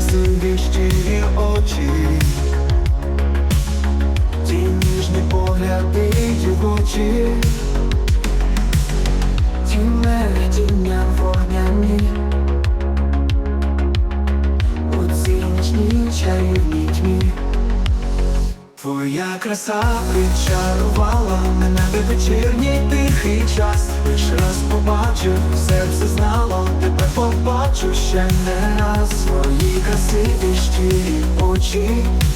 красиві щирі очі, ті ніжні погляди й очі, ті мерехтіння вогняні, у цій нічній чарівній тьмі. Твоя краса причарувала мене в вечірній тихий час. Лиш раз побачив, побачу ще не раз Твої красиві щирі очі,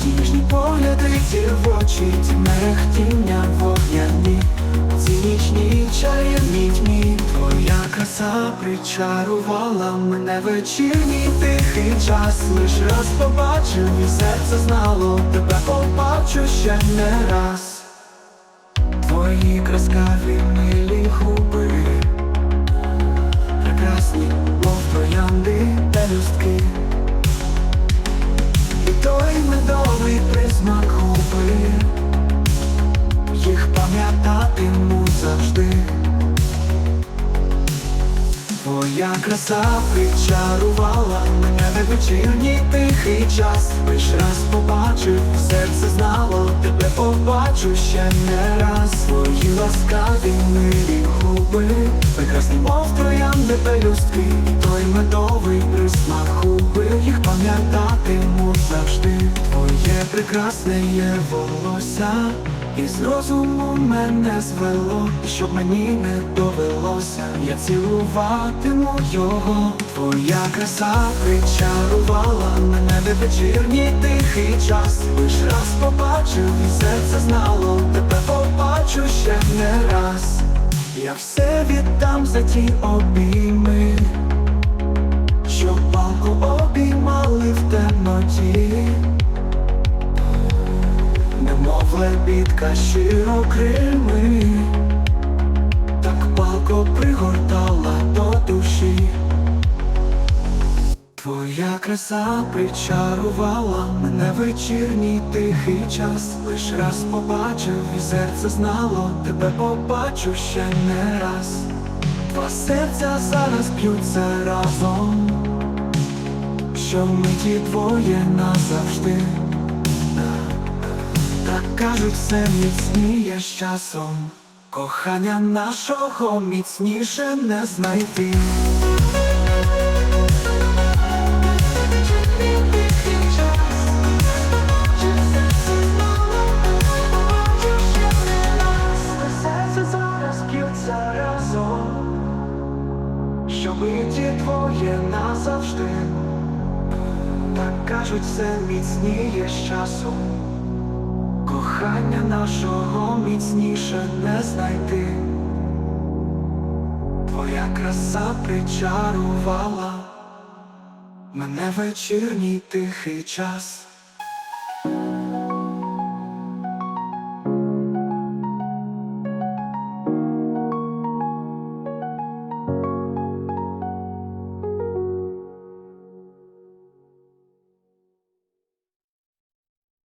ніжні погляди в очі, ті мерехтіння вогняні. Ці нічні чарівні Твоя краса причарувала мене вечірній тихий час. Лиш раз побачив і серце знало, тебе побачу ще не раз. Твої краскаві милі пам'ятатиму завжди. Твоя краса причарувала мене в вечірній тихий час. Лиш раз побачив, серце знало, тебе побачу ще не раз. Твої ласкаві милі губи, прекрасні мов троянди пелюстки. Той медовий прекрасне є волосся із розуму мене звело, і щоб мені не довелося, я цілуватиму його. Твоя краса причарувала мене в вечірній тихий час. Лиш раз побачив, і серце знало, тебе побачу ще не раз. Я все віддам за ті обійми, Немов лебідка широкрими, так палко пригортала до душі. Твоя краса причарувала мене вечірній тихий час. Лиш раз побачив і серце знало, тебе побачу ще не раз. Два серця зараз б'ються разом, що миті твоє назавжди. Так кажуть, все міцніє з часом, кохання нашого міцніше не знайти. Серце зараз б'ються разом, що биті твоє назавжди. Так кажуть, все міцніє з часом. Кохання нашого міцніше не знайти. Твоя краса причарувала мене вечірній тихий час.